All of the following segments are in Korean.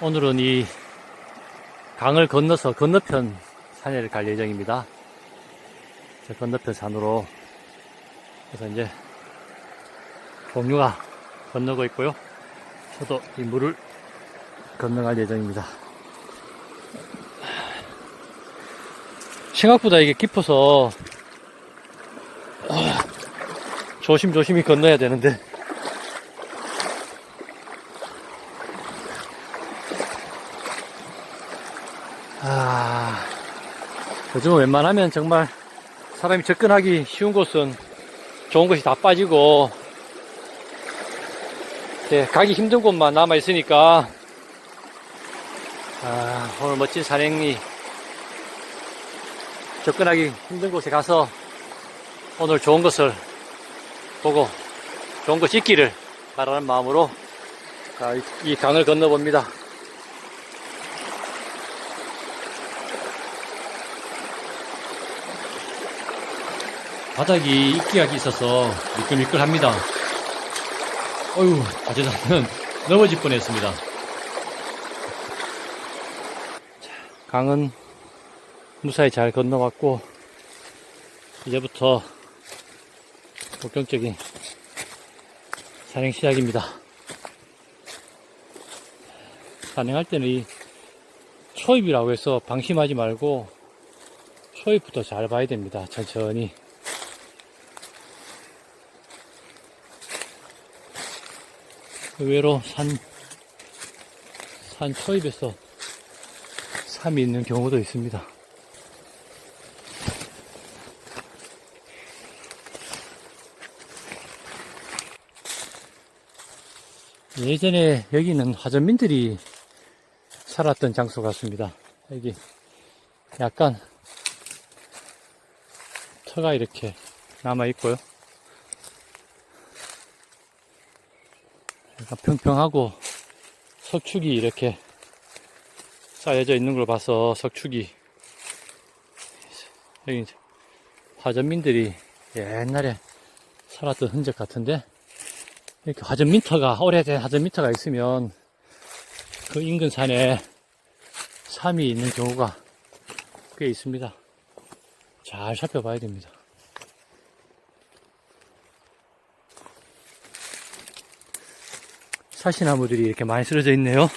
오늘은 이 강을 건너서 건너편 산에를 갈 예정입니다. 저 건너편 산으로 그래서 이제 공유가 건너고 있고요. 저도 이 물을 건너갈 예정입니다. 생각보다 이게 깊어서 아, 조심조심히 건너야 되는데 요즘은 웬만하면 정말 사람이 접근하기 쉬운 곳은 좋은 것이 다 빠지고, 예, 가기 힘든 곳만 남아 있으니까, 아, 오늘 멋진 산행이 접근하기 힘든 곳에 가서 오늘 좋은 것을 보고 좋은 것이 있기를 바라는 마음으로 아, 이- 이 강을 건너봅니다. 바닥이 이끼약이 있어서 미끌미끌합니다. 어휴, 어쩌다는 넘어질 뻔했습니다. 자, 강은 무사히 잘 건너왔고, 이제부터 본격적인 산행 시작입니다. 산행할 때는 이 초입이라고 해서 방심하지 말고 초입부터 잘 봐야 됩니다. 천천히. 의외로 산, 산 초입에서 삼이 있는 경우도 있습니다. 예전에 여기는 화전민들이 살았던 장소 같습니다. 여기 약간 터가 이렇게 남아 있고요. 약간 평평하고 석축이 이렇게 쌓여져 있는 걸 봐서 석축이 여기 화전민들이 옛날에 살았던 흔적 같은데 이렇게 화전민터가 오래된 화전민터가 있으면 그 인근 산에 삶이 있는 경우가 꽤 있습니다. 잘 살펴봐야 됩니다. 사시나무들이 이렇게 많이 쓰러져 있네요.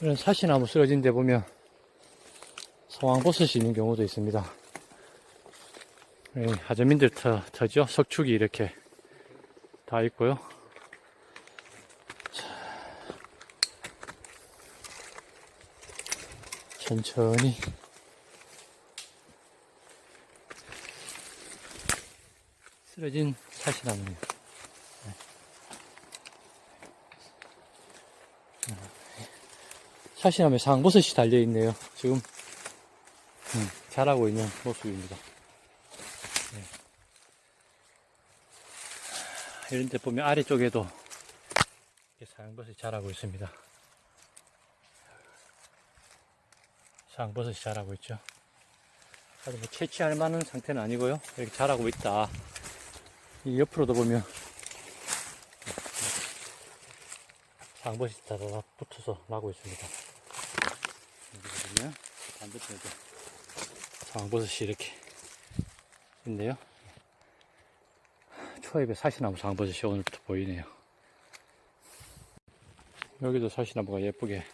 이런 사시나무 쓰러진 데 보면 성황버섯이 있는 경우도 있습니다. 이 하저민들 터, 터죠. 석축이 이렇게 다 있고요. 자, 천천히 쓰러진 사시나무입니다. 사시나무에 상버섯이 달려있네요. 지금 음, 자라고 있는 모습입니다. 네. 이런 데 보면 아래쪽에도 상버섯이 자라고 있습니다. 상버섯이 자라고 있죠. 아주 뭐 채취할 만한 상태는 아니고요. 이렇게 자라고 있다. 이 옆으로도 보면 다다닥 붙어서 나고 있습니다. 여기 보면 반대편에도 상버섯이 이렇게 있네요. 초입에 사시나무 상버섯이 오늘부터 보이네요. 여기도 사시나무가 예쁘게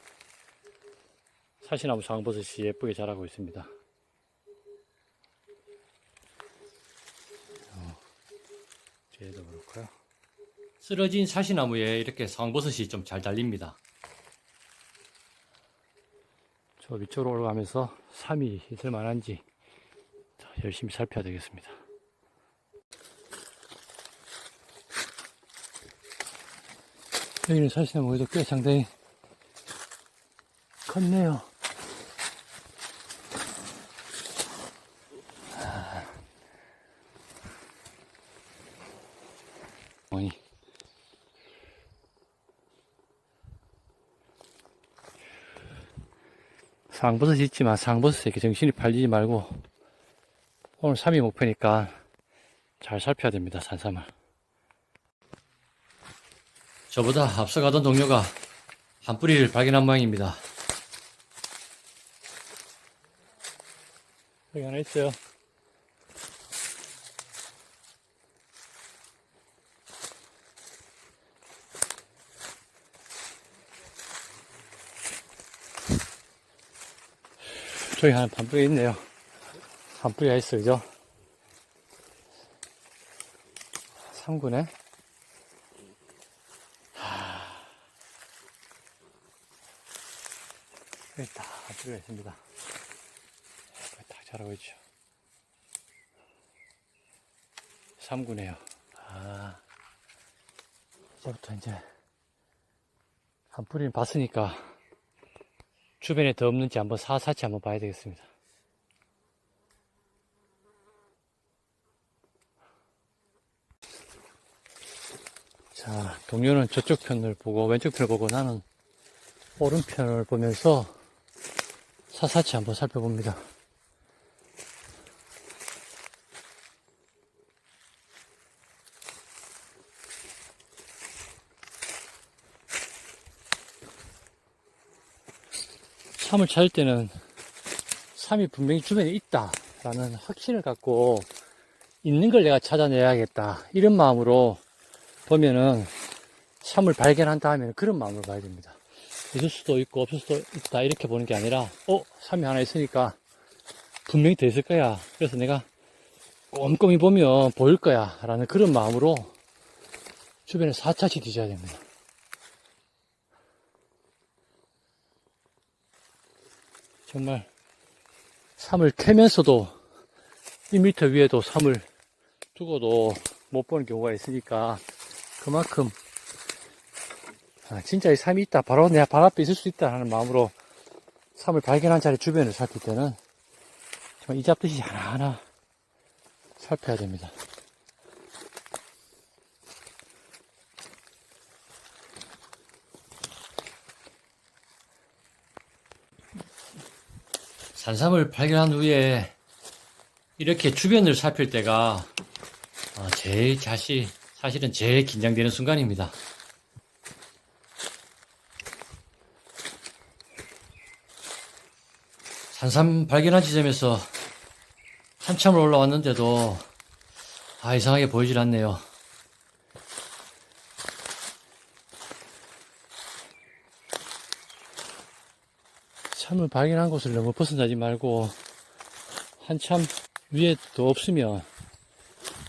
사시나무 상버섯이 예쁘게 자라고 있습니다. 어, 뒤에도 그렇고요. 쓰러진 사시나무에 이렇게 상버섯이 좀 잘 달립니다. 저 위쪽으로 올라가면서 삶이 있을 만한지 자, 열심히 살펴야 되겠습니다. 여기는 사시나무에도 꽤 상당히 컸네요. 어이. 상버섯이 있지만 상버섯에 이렇게 정신이 팔리지 말고 오늘 3위 목표니까 잘 살펴야 됩니다 산삼을 저보다 앞서가던 동료가 한 뿌리를 발견한 모양입니다. 여기 하나 있어요. 저기 하나 반뿌리 있네요. 반뿌리가 있어, 그죠? 3구네. 여기 다 반뿌리가 있습니다. 딱 자라고 있죠. 3구네요. 아. 이제부터 이제 한 뿌리는 봤으니까 주변에 더 없는지 한번 사사치 한번 봐야 되겠습니다. 자, 동료는 저쪽 편을 보고 왼쪽 편을 보고 나는 오른편을 보면서 사사치 한번 살펴봅니다. 삼을 찾을 때는 삼이 분명히 주변에 있다라는 확신을 갖고 있는 걸 내가 찾아내야겠다 이런 마음으로 보면은 삼을 발견한 다음에는 그런 마음으로 봐야 됩니다. 있을 수도 있고 없을 수도 있다 이렇게 보는 게 아니라 어 삼이 하나 있으니까 분명히 더 있을 거야. 그래서 내가 꼼꼼히 보면 보일 거야 라는 그런 마음으로 주변에 사차치 뒤져야 됩니다. 정말 삼을 캐면서도 1m 위에도 삼을 두고도 못 보는 경우가 있으니까 그만큼 아, 진짜 이 삼이 있다 바로 내 발 앞에 있을 수 있다 하는 마음으로 삼을 발견한 자리 주변을 살필 때는 정말 이 잡듯이 하나하나 살펴야 됩니다. 산삼을 발견한 후에 이렇게 주변을 살필 때가 어, 제일 자시, 사실은 제일 긴장되는 순간입니다. 산삼 발견한 지점에서 한참을 올라왔는데도 아 이상하게 보이질 않네요. 참을 발견한 곳을 너무 벗어나지 말고 한참 위에 더 없으면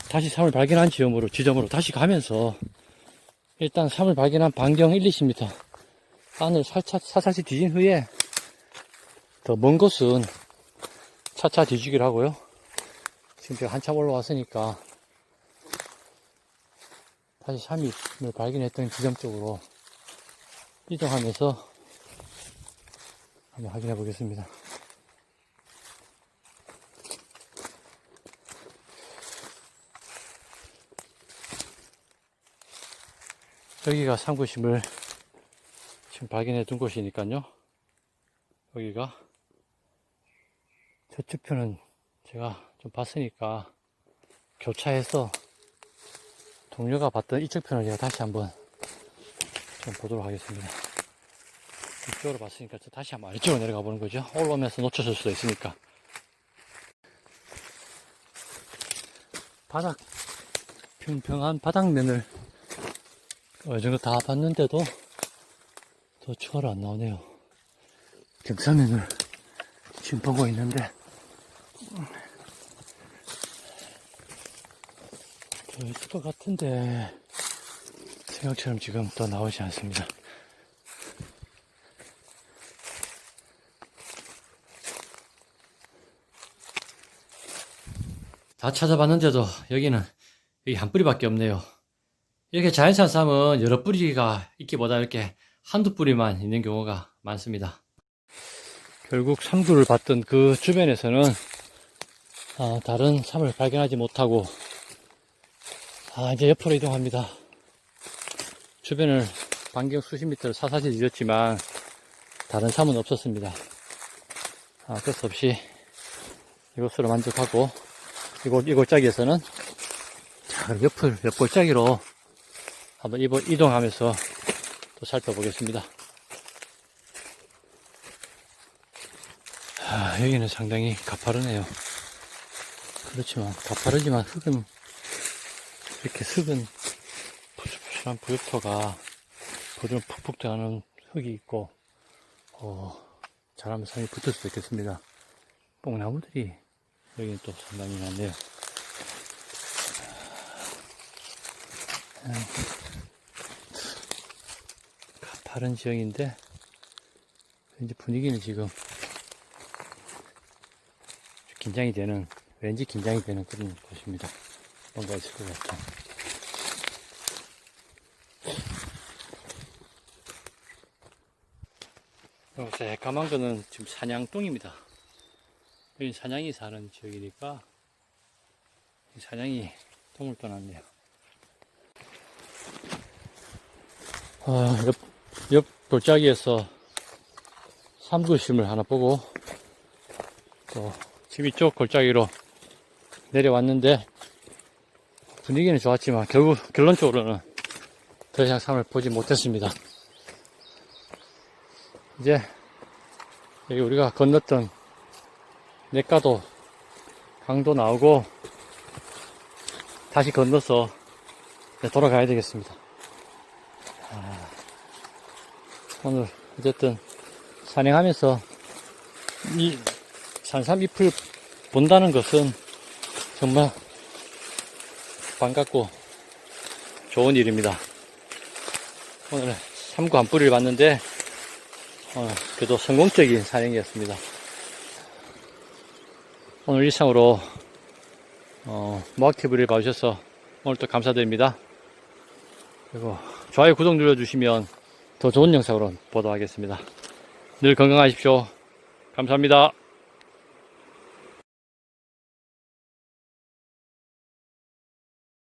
다시 삶을 발견한 지점으로 지점으로 다시 가면서 일단 삶을 발견한 반경 1, 20m 안을 살차, 사살씩 뒤진 후에 더 먼 곳은 차차 뒤지기를 하고요. 지금 제가 한참 올라왔으니까 다시 3위를 발견했던 지점 쪽으로 이동하면서 한번 확인해 보겠습니다. 여기가 상구심을 지금 발견해 둔 곳이니까요. 여기가 저쪽 편은 제가 좀 봤으니까 교차해서 동료가 봤던 이쪽 편을 제가 다시 한번 좀 보도록 하겠습니다. 이쪽으로 봤으니까 저 다시 한번 이쪽으로 내려가 보는 거죠. 올라오면서 놓쳤을 수도 있으니까. 바닥, 평평한 바닥면을 어느 정도 다 봤는데도 더 추가로 안 나오네요. 경사면을 지금 보고 있는데, 더 있을 것 같은데, 생각처럼 지금 더 나오지 않습니다. 다 찾아봤는데도 여기는 여기 한 뿌리밖에 없네요. 이렇게 자연산 쌈은 여러 뿌리가 있기보다 이렇게 한두 뿌리만 있는 경우가 많습니다. 결국 삼구를 봤던 그 주변에서는 아, 다른 삼을 발견하지 못하고 아, 이제 옆으로 이동합니다. 주변을 반경 수십 미터를 사사지 뒤졌지만 다른 삼은 없었습니다. 아, 어쩔 수 없이 이곳으로 만족하고 이곳, 이곳 짝에서는 자, 옆을 옆골짜기로 한번 이동하면서 또 살펴보겠습니다. 아, 여기는 상당히 가파르네요. 그렇지만 가파르지만 흙은 이렇게 흙은 푸실푸실한 부엽토가 보존 푹푹 들어가는 흙이 있고 어, 잘하면 상이 붙을 수도 있겠습니다. 뽕나무들이 여기는 또 상당히 많네요. 아, 가파른 지형인데 왠지 분위기는 지금 긴장이 되는 왠지 긴장이 되는 그런 곳입니다. 뭔가 있을 것 같아요. 여기서 까만 거는 지금 사냥똥입니다. 여기 사냥이 사는 지역이니까 이 사냥이 똥을 떠났네요. 아, 옆, 옆 돌짜기에서 삼구심을 하나 보고 또 집 이 쪽 골짜기로 내려왔는데 분위기는 좋았지만 결국 결론적으로는 더 이상 삶을 보지 못했습니다. 이제 여기 우리가 건넜던 내과도 강도 나오고 다시 건너서 돌아가야 되겠습니다. 아, 오늘 어쨌든 산행하면서 이 산삼 잎을 본다는 것은 정말 반갑고 좋은 일입니다. 오늘 삼구 한 뿌리를 봤는데 어, 그래도 성공적인 산행이었습니다. 오늘 이상으로 어, 모아티브를 봐주셔서 오늘 또 감사드립니다. 그리고 좋아요, 구독 눌러주시면 더 좋은 영상으로 보도하겠습니다. 늘 건강하십시오. 감사합니다.